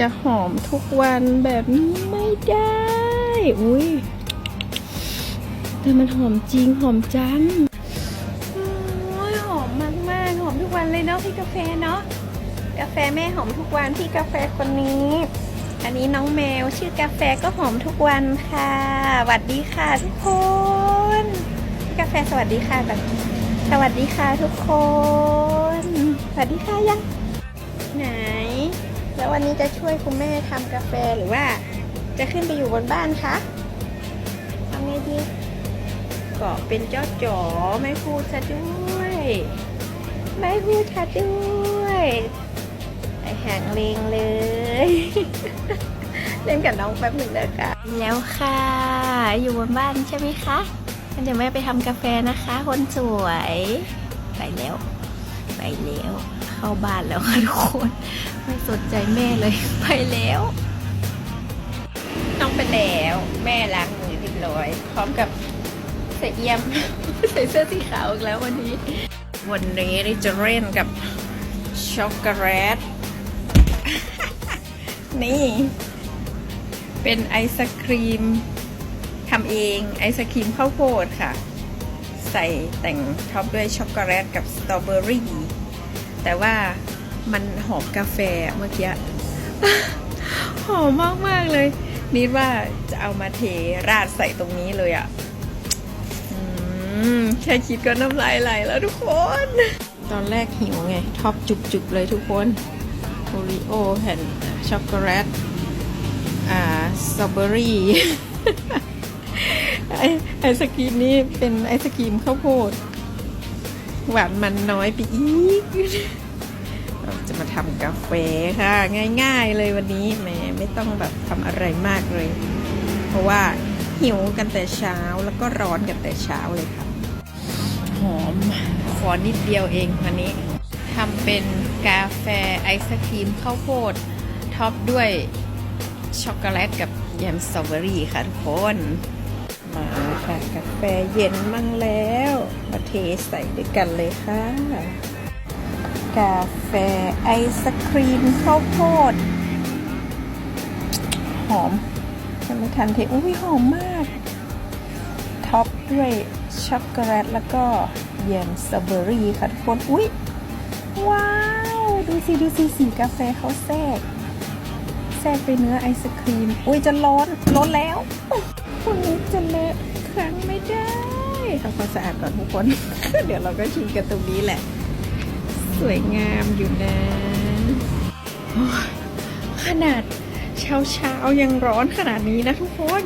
จะหอมทุกวันแบบนี้ไม่ได้ อุ้ยแต่มันหอมจริงหอมจังโอ้ยหอมมากๆหอมทุกวันเลยเนาะพี่กาแฟเนาะกาแฟแม่หอมทุกวันพี่กาแฟคนนี้ อันนี้น้องแมวชื่อกาแฟก็หอมทุกวันค่ะสวัสดีค่ะทุกคนพี่กาแฟสวัสดีค่ะแบบสวัสดีค่ะทุกคน สวัสดีค่ะยังไหน แล้ววันนี้จะช่วยคุณแม่ทำกาแฟหรือว่า จะขึ้นไปอยู่บนบ้านคะทำไงดีกาะเป็นเจ้าจ๋อไม่พูดซะด้วย ไม่พูดซะด้วยไอห่งเลงเลย เล่นกับน้องแป๊บหนึ่งเด้อค่ะแล้วค่ะ อยู่บนบ้านใช่ไหมคะเดี๋ยวแม่ไปทำกาแฟนะคะ คนสวย ไปแล้ว ไปแล้ว เข้าบ้านแล้วค่ะทุกคน ไม่สนใจแม่เลย ไปแล้ว ต้องไปแล้ว แม่ล้างมือเรียบร้อย พร้อมกับใส่เอี่ยม ใส่เสื้อสีขาวอีกแล้ววันนี้ วันนี้เราจะเล่นกับช็อกโกแลตนี่ เป็นไอศครีมทำเองไอศครีมข้าวโพดค่ะ ใส่แต่งท็อปด้วยช็อกโกแลตกับสตรอเบอรี่แต่ว่า มันหอมกาแฟเมื่อกี้หอมมากๆเลย นิดว่าจะเอามาเทราดใส่ตรงนี้เลยอะ่ะแค่คิดก็น้ำลายไหลแล้วทุกคน ตอนแรกหิวไง ท็อปจุกๆเลยทุกคนโอริโอแผ่นช็อกโกแลตอ่าสตรอเบอรี่ไอไอศครีมนี้เป็นไอศครีมข้าวโพด หวานมันน้อยไปอีก กาแฟค่ะ ง่ายๆเลยวันนี้แหมไม่ต้องแบบทำอะไรมากเลย เพราะว่าหิวกันแต่เช้าแล้วก็ร้อนกันแต่เช้าเลยค่ะ หอมขอนิดเดียวเองวันนี้ทำเป็นกาแฟไอศครีมข้าวโพดท็อปด้วยช็อกโกแลตกับแยมสตรอเบอรี่ค่ะทุกคน มาค่ะกาแฟเย็นมั่งแล้ว มาเทใส่ด้วยกันเลยค่ะ กาแฟไอศครีมข้าวโพด หอมยังไม่ทันเทอุ้ยหอมมาก ท็อปด้วยช็อกโกแลตแล้วก็เยมสตรอเบอรี่ค่ะทุกคน อุ้ยว้าว ดูสิ ดูสิสีกาแฟเขาแทรกแทรกไปเนื้อไอศครีม อุ้ยจะร้อน ร้อนแล้วคนนี้จะเลอะครั้งไม่ได้ทำความสะอาดก่อนทุกคน เดี๋ยวเราก็ชิมกันตรงนี้แหละ สวยงามอยู่นะ ขนาดเช้าเช้ายังร้อนขนาดนี้นะทุกคน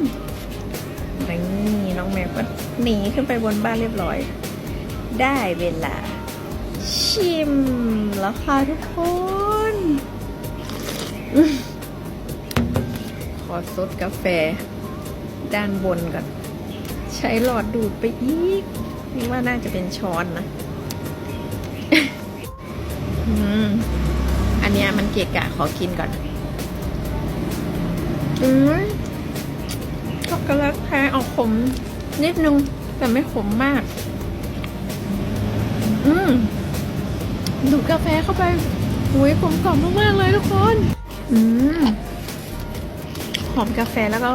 นี่น้องแมวก็หนีขึ้นไปบนบ้านเรียบร้อย ได้เวลา ชิมแล้วค่ะทุกคนอขอซดกาแฟ ด้านบนก่อน ใช้หลอดดูดไปอีกนี่ว่าน่าจะเป็นช้อนนะ นเนี้ยมันเกะกะขอกินก่อน อืมช็อกโกแลตแพ้ออกขม นิดนึง แต่ไม่ขมมาก อืมดูดกาแฟเข้าไปโอ้ยกลมกล่อมมากๆเลยทุกคน อืมหอมกาแฟแล้วก็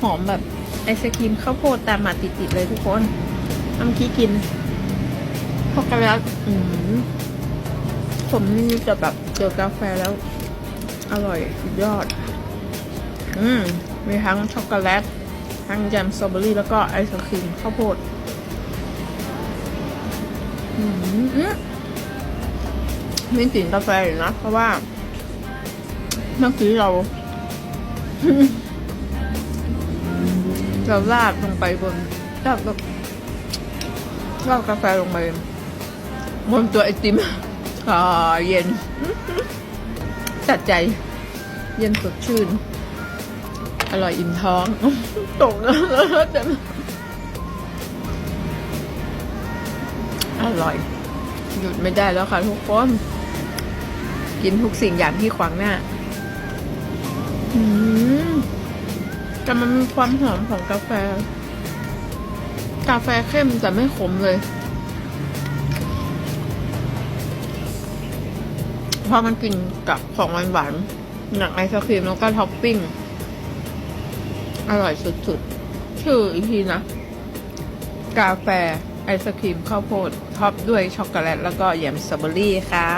หอมแบบไอศครีมข้าวโพดตามมาติดๆเลยทุกคนเมื่อกี้กินช็อกโกแลตอืม ผมนี่จะแบบเจอกาแฟแล้ว อร่อยสุดยอด อืม มีทั้งช็อกโกแลต ทั้งแจมสตรอเบอรี่ แล้วก็ไอศครีมข้าวโพด อืมมีกลิ่นกาแฟอยู่นะ เพราะว่า เมื่อกี้เรา เราลาดลงไปบนลาดแบบลาดกาแฟลงไปบนตัวไอติม อ่าเย็นจัดใจ เย็นสดชื่น อร่อยอิ่มท้อง ตกแล้วเต็มอร่อย หยุดไม่ได้แล้วค่ะทุกคน กินทุกสิ่งอย่างที่ขวางหน้าแต่มันมีความหอมของกาแฟ กาแฟเข้มแต่ไม่ขมเลย พอมันกินกับของหวานๆหนักไอศครีมแล้วก็ท็อปปิ้ง อร่อยสุดๆ ชื่ออีกทีนะ กาแฟไอศครีมข้าวโพดท็อปด้วยช็อกโกแลตแล้วก็แยมสตรอเบอรี่ค่ะ